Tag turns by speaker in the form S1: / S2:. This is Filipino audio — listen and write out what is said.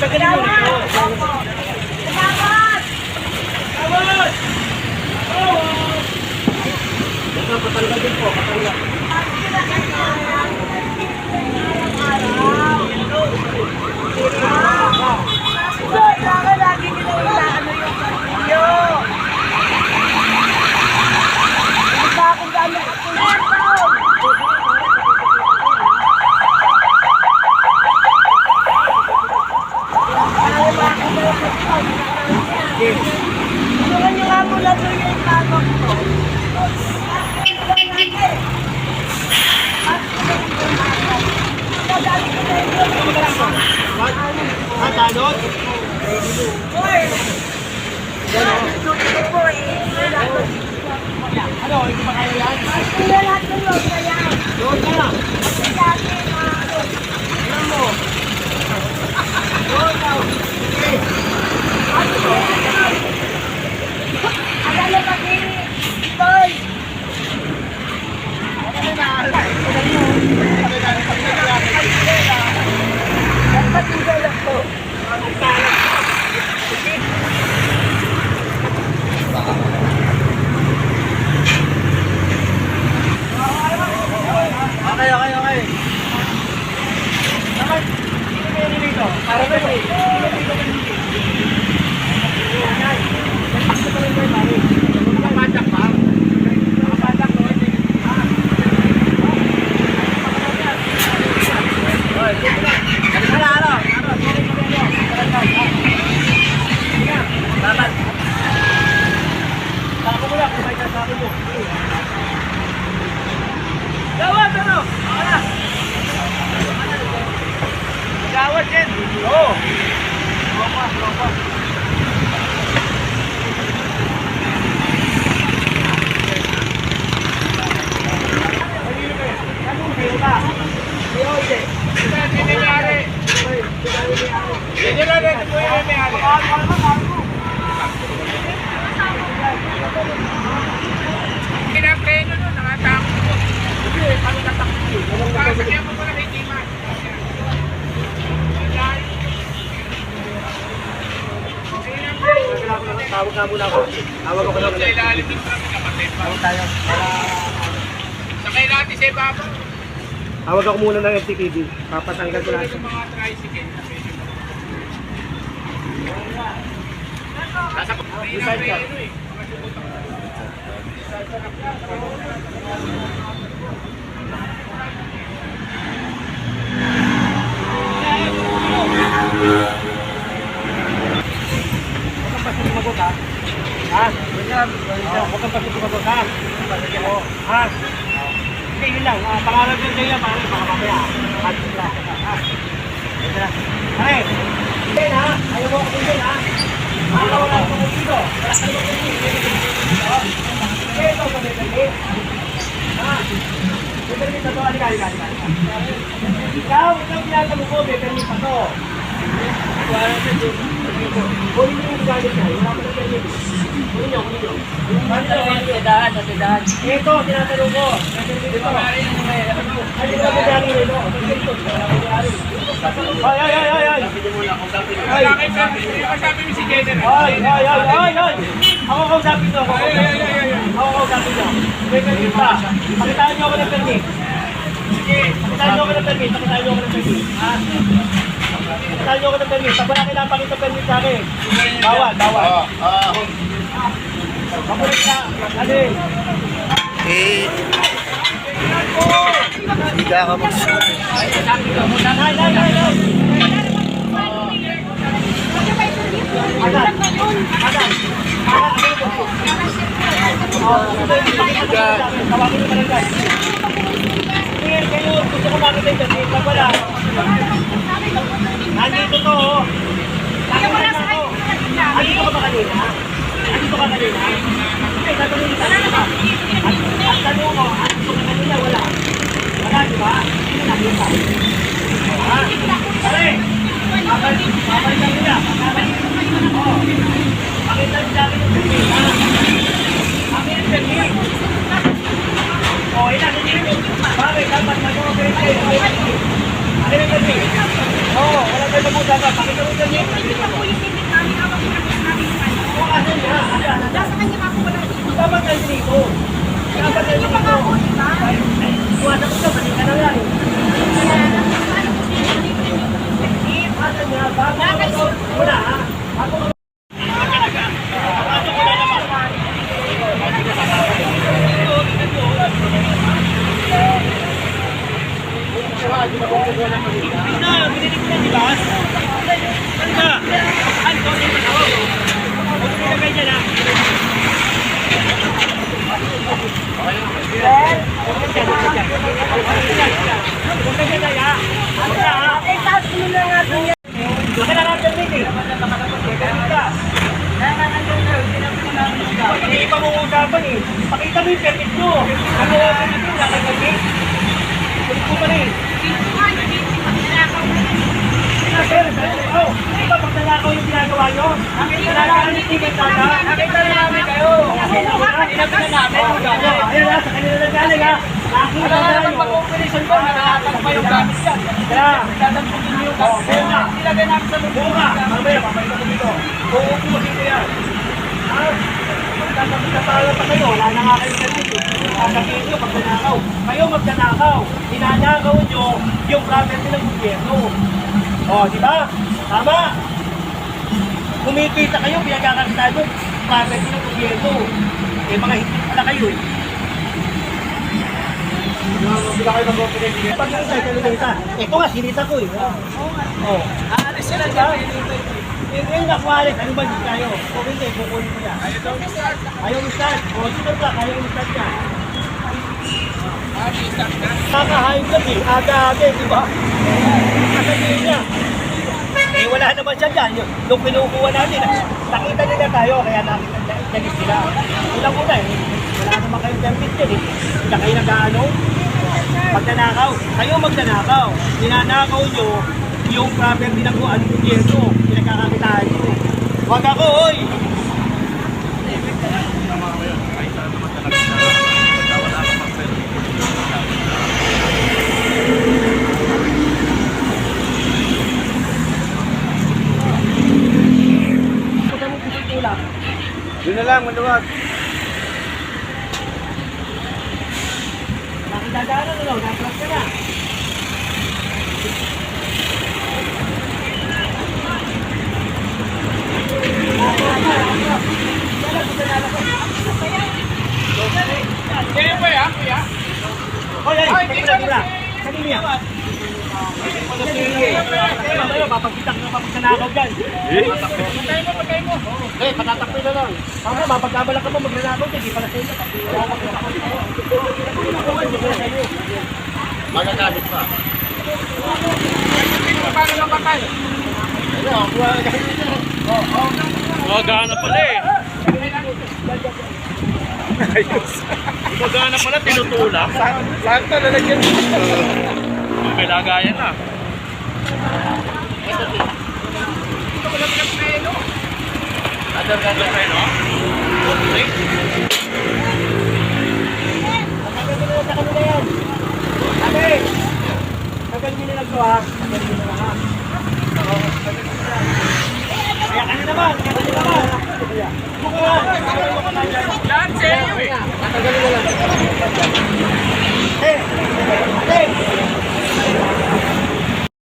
S1: Sa ganun mo nito.
S2: Salamat!
S1: Tawad! Ito, patanggal din po, patanggal.
S2: Kailangan lagi nila inaano yung video. Hindi pa akong gano'ng kapulitan. Tulungan niyo nga mula doon yung tanong ko.
S1: Ah, tanod? Ano, hindi pa kaya yan? Doon ka na. Alam mo. Doon ka. Okay. Okay, okay, okay. Naman, sino may nilito? Para ba eh? Nakapadak ba? Nakapadak mo? Ah. Oy, sige na. Ano na, ano? Ano? Sorry, sorry, sorry. Sige na. Dapat. Sako mo lang, kung may sasako mo. Gawad, ano? Ako na. Gawad din. Oo. Tropa, tropa.
S3: Pinapreno nun, nakatakot ko. Sasakyan mo pala kay Tima.
S1: Tawag na muna ako. Tawag ako lang.
S3: Sa ilalim ng kami kapatid pa.
S1: Tawag tayo.
S3: Sakay natin sa ibaba.
S1: Tawag ako muna ng FTKD. Papatanggal ko lahat.
S3: Yung mga tricycle na medyo Nasa
S1: Decide ka.
S3: pinapreno eh.
S1: Oo, Huwag kang pasti sumagot ha. Oo. Ha? Hindi, yun lang. Ah, pangalan din sa'yo yan, pare. Baka mamaya. Ha? Sila. Ha? Na. Ayaw mo ako ha. Ayaw wala ako dito. Wala ka naman dito. Ito, ito. Ha? Permit na to. Halika, halika, halika. Ikaw, ikaw pinatamo ko. Permit pa to. Kunin niyo yung gamit niya. Wala ko na permit. Kunin niyo, kunin niyo.
S2: Tadahan, tadahan.
S1: Ito, tinatanong ko. Dito. Ay, dito ako dyan nito. Ay, ay, ay, ay, ay. Ay,
S3: Bakit sabi, sabi mo si General?
S1: ay, ay, ay, ay, ay. Ako kausapin to. Ako
S3: ay, ay.
S1: Ako kausapin to. May permit pa. Pakitaan niyo ako ng permit.
S3: Sige.
S1: Pakitaan niyo ako ng permit. Pakitaan niyo ako ng permit. Ha? Pakitaan niyo ako ng permit. Pag wala kailangan pakita permit sa akin. Bawal, bawal. Pakulit na. Ano eh?
S4: Hindi ka mag...
S1: Nay, nay, nay, nay. Agad. Agad. Agad. Oh, Agad. Mo agad. Ngayon, kayo, gusto ko makita yung. Pag wala, nandito to, oh. Nandito na ako. Nandito ka ba kanina? Nandito ka kanina? Hindi, tatanungin ka. At at tanong mo, nandito ka kanina, wala. Wala, di ba? Hindi na nakita. Ha? Pare, babalik babalik lang nila. Babalik. Oo. Pakita niyo sa akin yung permit, ha? Akin yung permit. Oh, ina, hindi. Dapat mag-operate kayo? Akin yung permit. Oo, wala kayo mag-usapan. Pakisarutan niyo.
S2: Hindi pa po yung limit namin. Awag ko na po namin yung ano.
S1: Asan niya?
S2: Nasa kanya po wala dito.
S1: Dapat kayo dito. Dapat
S2: Yung mga po, di ba?
S1: Iwasan ko siya, balik ka na lang.
S2: Kaya lang, ano po siya, hindi ko yung effective.
S1: Asan niya? Bago ako mag- Wala, ha? Bago ako na, binili ko na, di ba? Ano ba? Ano ba? Ano ba? Huwag mo ilagay dyan, ha? Huwag ka dyan, huwag ka dyan. Huwag ka dyan, huwag ka dyan, ha? Ano na, ha?
S2: Eh, taas mo na nga po yan.
S1: Baka na natin din, eh. Ganun ka. Hindi pa mong usapan, eh. Pakita mo yung permit mo. Ano yung permit mo? Kulit ko pa rin.
S2: Dito nga, hindi ko magnanakaw na yan.
S1: Sir, oh, di ba pag nanakaw yung ginagawa nyo? Nanakaw yung ticket nata? Nakita na namin kayo. Inabi na namin. Ayan na, sa kanila na galing ha. Nakita na namin pag-operation ko, nakakatag pa yung gamit yan. Kaya, dadagpugin niyo yung gamit. Kaya na, ilagay namin sa lubo ka. Mamaya, papayto ko dito. Uupusin ko yan. Ha? Magkakabit na pala pa kayo, wala na nga kayo service. Sasabihin nyo, pag nanakaw. Kayo magnanakaw. Ninanakaw nyo yung property ng gobyerno. O, di ba? Tama. Kumikita kayo, pinagkakakitaan nyo, property ng gobyerno. Eh, mga hindi pala kayo eh. Bila kayo mag-operate. Pag yung isa, ito nga, sinita ko eh. Oh. Aalis sila dyan. Eh, ngayon nakuha ano ba hindi kayo? O hindi, kukunin ko yan. Ayaw mo start. O, dito ka, ayaw start yan. Kakahain lang eh, aga-aga eh, di ba? Kasabihin niya. Eh, wala naman siya dyan. Yung, nung kinukuha natin, nakita nila tayo, kaya nakita nila sila. Ulang una eh, wala naman kayong permit yan eh. Hindi kayo nag-ano. Magnanakaw. Kayo magnanakaw. Ninanakaw nyo yung property ng ano gobyerno. Pinagkakakitaan nyo. Huwag ako, oy!
S3: Yun na lang, maluwag.
S1: Nakidadaanan na lang, naklas ka na.
S3: Kaya ba yan, kuya?
S1: Hoy, lang, teka lang. Kanino yan? Ka na mapagnanakaw dyan.
S3: Patay mo, patay mo.
S1: Eh, patatakbo na lang. Tama, mapagkabala ka mo magnanakaw dyan, di pala sa inyo.
S3: Magagamit pa. Paano lang patay?
S4: Gumagana pala eh. Gumagana pala, tinutulak.
S3: Lahat na lalagyan.
S4: May lagayan na.
S3: Other than the
S4: Ano? Okay.
S1: Tagal nyo na sa kanila yan. Ate, tagal nyo na lang to ha. Tagal nyo na lang ha. Hey! Hey!